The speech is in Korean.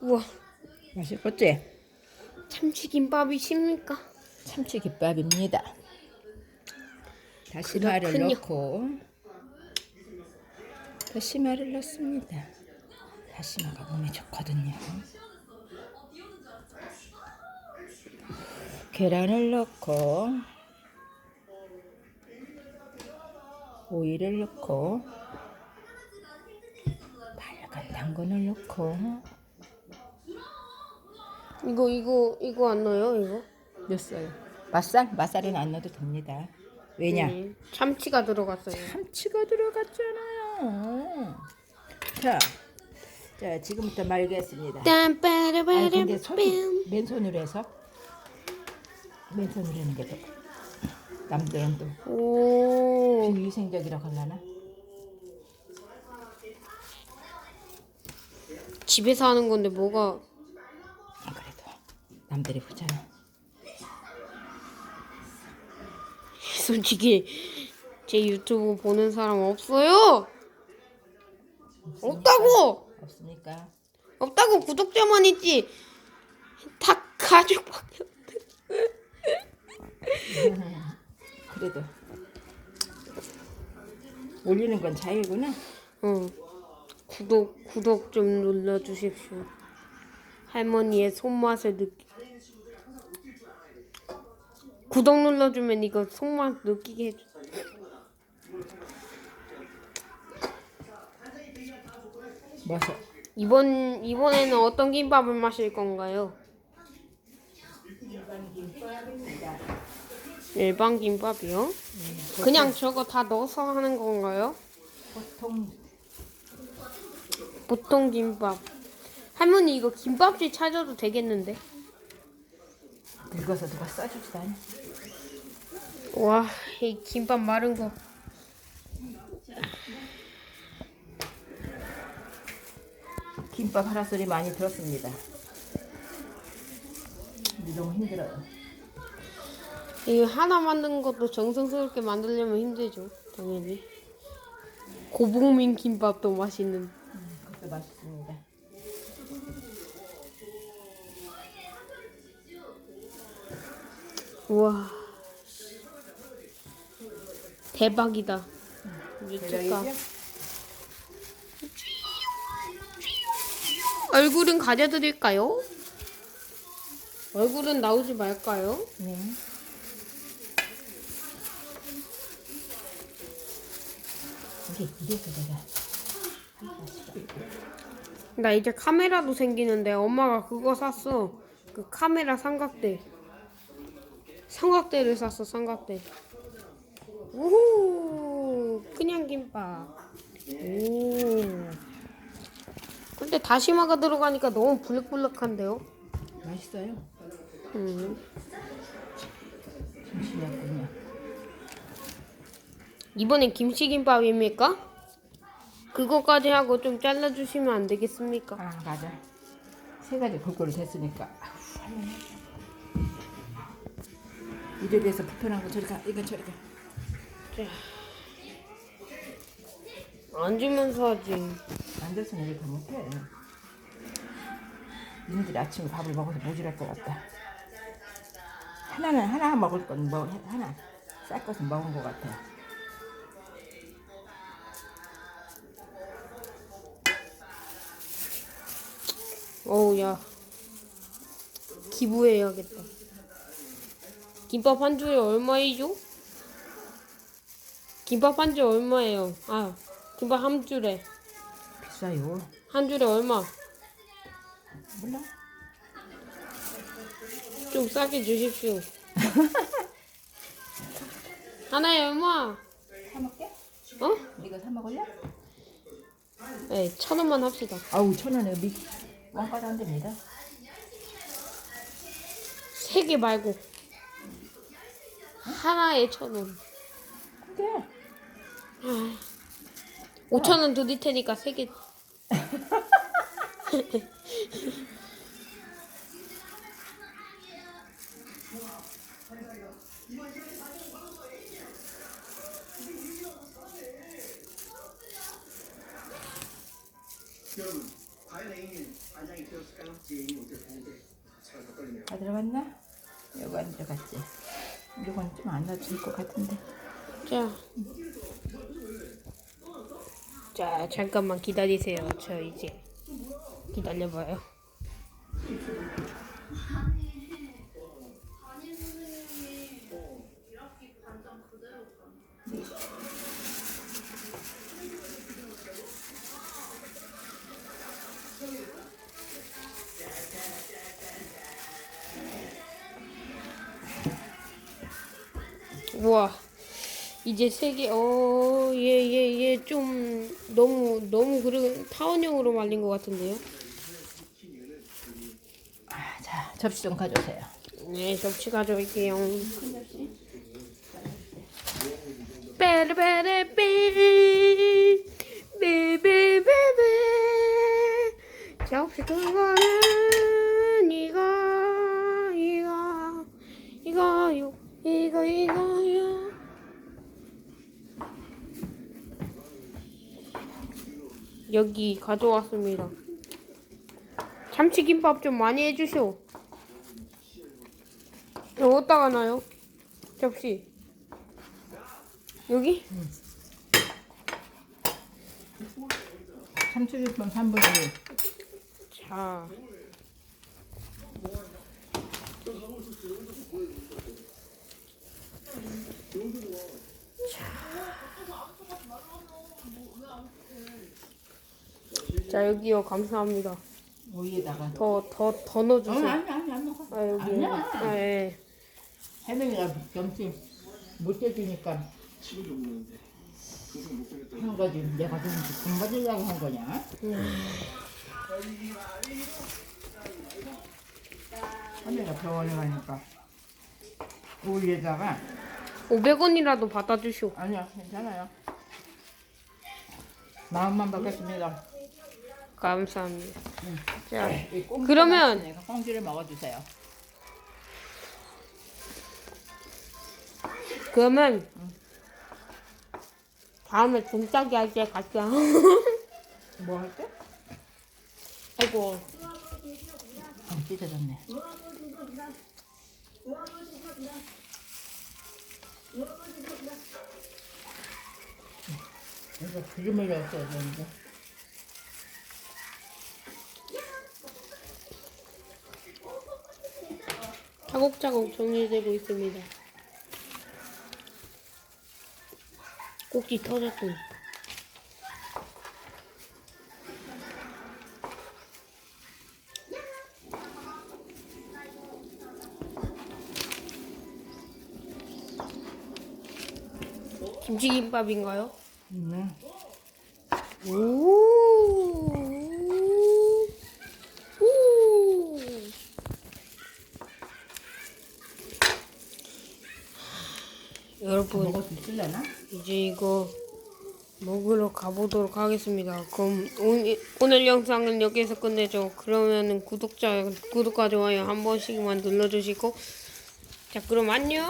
우와 맛있겠지? 참치김밥이십니까? 참치김밥입니다. 다시마를 그렇군요. 넣고 다시마를 넣습니다. 다시마가 몸에 좋거든요. 계란을 넣고 오이를 넣고 빨간 당근을 넣고 이거 이거 이거 안 넣어요 이거? 넣었어요. 맛살? 맛살은 안 넣어도 됩니다. 왜냐? 네. 참치가 들어갔어요. 참치가 들어갔잖아요. 자, 자 지금부터 말겠습니다. 아니 근데 손이 빰빠라바람빰 맨손으로 해서 맨손으로 하는 게 더. 남들은 또 오 비위생적이라고 하려나? 집에서 하는 건데 뭐가 남들이 보잖아. 솔직히 제 유튜브 보는 사람 없어요. 없다고 없으니까 없다고 구독자만 있지. 다 가족밖에 없. 그래도 올리는 건 자유구나. 어 구독 구독 좀 눌러 주십시오. 할머니의 손맛을 느끼. 구독 눌러주면 이거 손맛 느끼게 해줘. 뭐서 이번 이번에는 어떤 김밥을 마실 건가요? 일반 김밥이요? 그냥 저거 다 넣어서 하는 건가요? 보통 보통 김밥. 할머니 이거 김밥집 찾아도 되겠는데? 늙어서 누가 써주지도 않아. 와, 이 김밥 마른 거. 김밥 하라 소리 많이 들었습니다. 근데 너무 힘들어요. 이 하나 만든 것도 정성스럽게 만들려면 힘들죠, 당연히. 고봉민 김밥도 맛있는. 그것도 맛있습니다. 우와. 대박이다. 대박이죠? 얼굴은 가져드릴까요? 얼굴은 나오지 말까요? 네. 이게 이래서 내가 나 이제 카메라도 생기는데 엄마가 그거 샀어. 그 카메라 삼각대. 삼각대를 샀어, 삼각대. 우후! 그냥 김밥. 오. 근데 다시마가 들어가니까 너무 불룩불룩한데요? 맛있어요. 음. 정신이었군요. 이번엔 김치김밥입니까? 그거까지 하고 좀 잘라주시면 안 되겠습니까? 아 맞아. 세 가지 골고루 됐으니까. 아우, 할머니. 이래 돼서 불편한 거 저리 가. 이건 저리 가. 앉으면서 하지. 앉아서는 이렇게 못해. 니들이 아침에 밥을 먹어서 모질할 것 같다. 하나는 하나 먹을 건 뭐 하나 쌀 것은 먹은 것 같아. 어우 야 기부해야겠다 김밥 한 줄에 얼마이죠? 김밥 한 줄 얼마예요? 아 김밥 한 줄에 비싸요. 한 줄에 얼마? 몰라? 좀 싸게 주십시오 하나에 얼마? 사 먹게? 어? 이거 사 먹을래? 네, 천 원만 합시다 아우 천 원에 미 원가도 안 됩니다. 세 개 말고 하나에 천 원. 그래. 오천 원 드릴 테니까 세 개. 여러분, 과연? 들어갔나? 이거 안 들어갔지. 이건 좀안 넣어질 것 같은데. 자. 자, 잠깐만 기다리세요. 저 이제 기다려봐요. 이제 세 개, 어, 얘, 얘, 얘 좀 너무, 너무 그런 타원형으로 말린 것 같은데요? 아, 자, 접시 좀 가져오세요. 네, 접시 가져올게요. 빼르빼르 여기 가져왔습니다. 참치김밥 좀 많이 해주쇼. 이거 어디다가 놔요? 접시. 여기? 참치김밥 3분의 1. 자. 자. 자, 여기요. 감사합니다. 오이에다가. 더, 더, 더 어, 넣어주세요. 아니, 아니, 안 먹어. 아, 여기. 아니야. 아, 예. 혜명이가 점심 못 해주니까 한 거지. 내가 좀 공부하려고 한 거냐? 혜명이가 병원에 가니까 오이에다가 500원이라도 받아주쇼. 아니야 괜찮아요. 마음만 받겠습니다. 감사합니다. 자, 이 꽁지가 그러면- 맛있으니까 꽁지를 먹어주세요. 그러면 다음에 중짜기 할때 갈게요. 뭐할 때? 아이고. 어, 찢어졌네. 이거 기름을 넣었어야 되는데. 차곡차곡 정리되고 있습니다. 꼭지 터졌군. 김치김밥인가요? 네. 오. 여러분 먹을 수 있으려나? 이제 이거 먹으러 가보도록 하겠습니다. 그럼 오늘, 오늘 영상은 여기서 끝내죠. 그러면은 구독자 구독과 좋아요 한 번씩만 눌러주시고 자 그럼 안녕.